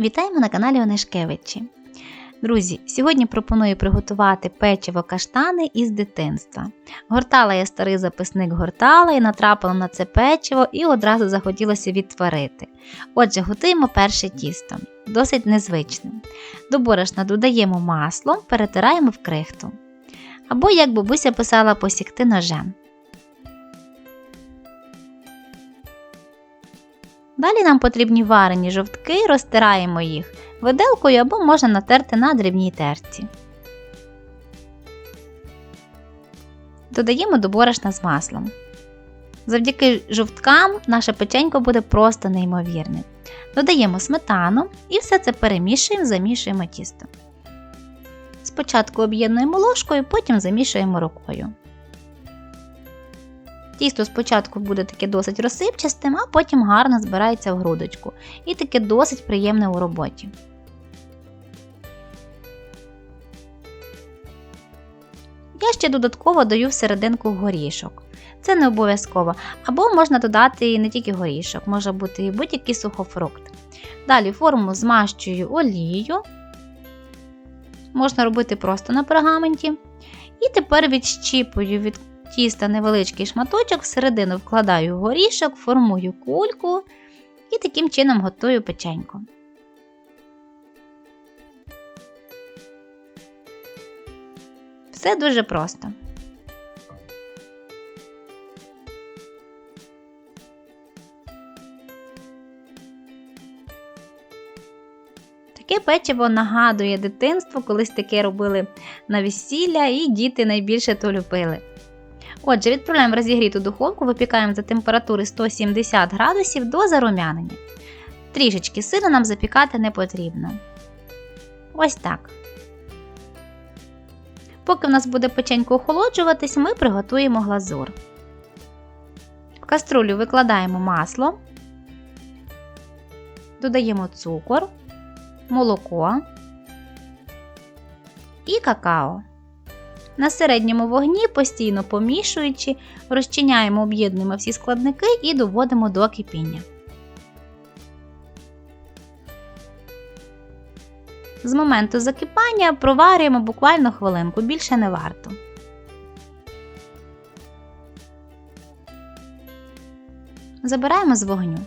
Вітаємо на каналі Онешкевичі. Друзі, сьогодні пропоную приготувати печиво каштани із дитинства. Гортала я старий записник гортала і натрапила на це печиво і одразу захотілося відтворити. Отже, готуємо перше тісто, досить незвичним. До борошна додаємо масло, перетираємо в крихту. Або, як бабуся писала, посікти ножем. Далі нам потрібні варені жовтки, розтираємо їх виделкою або можна натерти на дрібній терці. Додаємо до борошна з маслом. Завдяки жовткам наше печенько буде просто неймовірне. Додаємо сметану і все це перемішуємо, замішуємо тісто. Спочатку об'єднуємо ложкою, потім замішуємо рукою. Тісто спочатку буде таке досить розсипчастим, а потім гарно збирається в грудочку і таке досить приємне у роботі. Я ще додатково даю всерединку горішок. Це не обов'язково, або можна додати не тільки горішок, може бути і будь-який сухофрукт. Далі форму змащую олією, можна робити просто на пергаменті. І тепер відщіпую від тіста невеличкий шматочок, всередину вкладаю горішок, формую кульку і таким чином готую печенько. Все дуже просто. Таке печиво нагадує дитинство, колись таке робили на весілля, і діти найбільше то любили. Отже, відправляємо розігріту духовку, випікаємо за температури 170 градусів до зарум'янення. Трішечки сильно нам запікати не потрібно. Ось так. Поки в нас буде печенько охолоджуватись, ми приготуємо глазур. В каструлю викладаємо масло, додаємо цукор, молоко і какао. На середньому вогні, постійно помішуючи, розчиняємо, об'єднуємо всі складники і доводимо до кипіння. З моменту закипання проварюємо буквально хвилинку, більше не варто. Забираємо з вогню.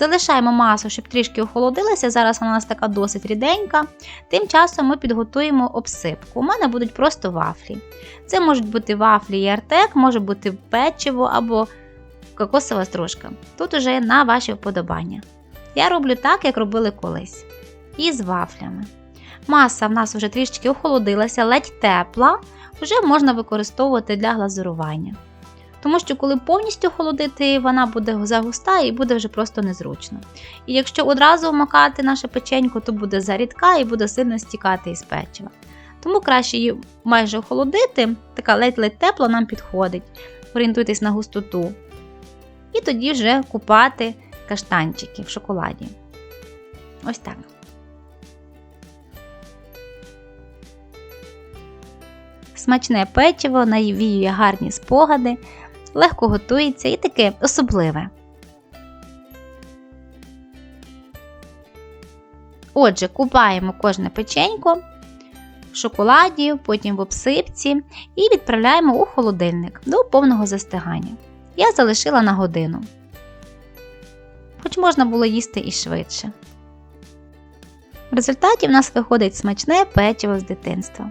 Залишаємо масу, щоб трішки охолодилася. Зараз вона у нас така досить ріденька. Тим часом ми підготуємо обсипку. У мене будуть просто вафлі. Це можуть бути вафлі і артек, може бути печиво або кокосова стружка. Тут уже на ваші вподобання. Я роблю так, як робили колись. І з вафлями. Маса в нас вже трішки охолодилася, ледь тепла, вже можна використовувати для глазурування. Тому що, коли повністю охолодити, вона буде загуста і буде вже просто незручно. І якщо одразу вмакати наше печенько, то буде зарідка і буде сильно стікати із печива. Тому краще її майже охолодити, така ледь-ледь тепла нам підходить. Орієнтуйтесь на густоту. І тоді вже купати каштанчики в шоколаді. Ось так. Смачне печиво навіює гарні спогади, легко готується і таке особливе. Отже, купаємо кожне печенько в шоколаді, потім в обсипці і відправляємо у холодильник до повного застигання. Я залишила на годину. Хоч можна було їсти і швидше. В результаті в нас виходить смачне печиво з дитинства.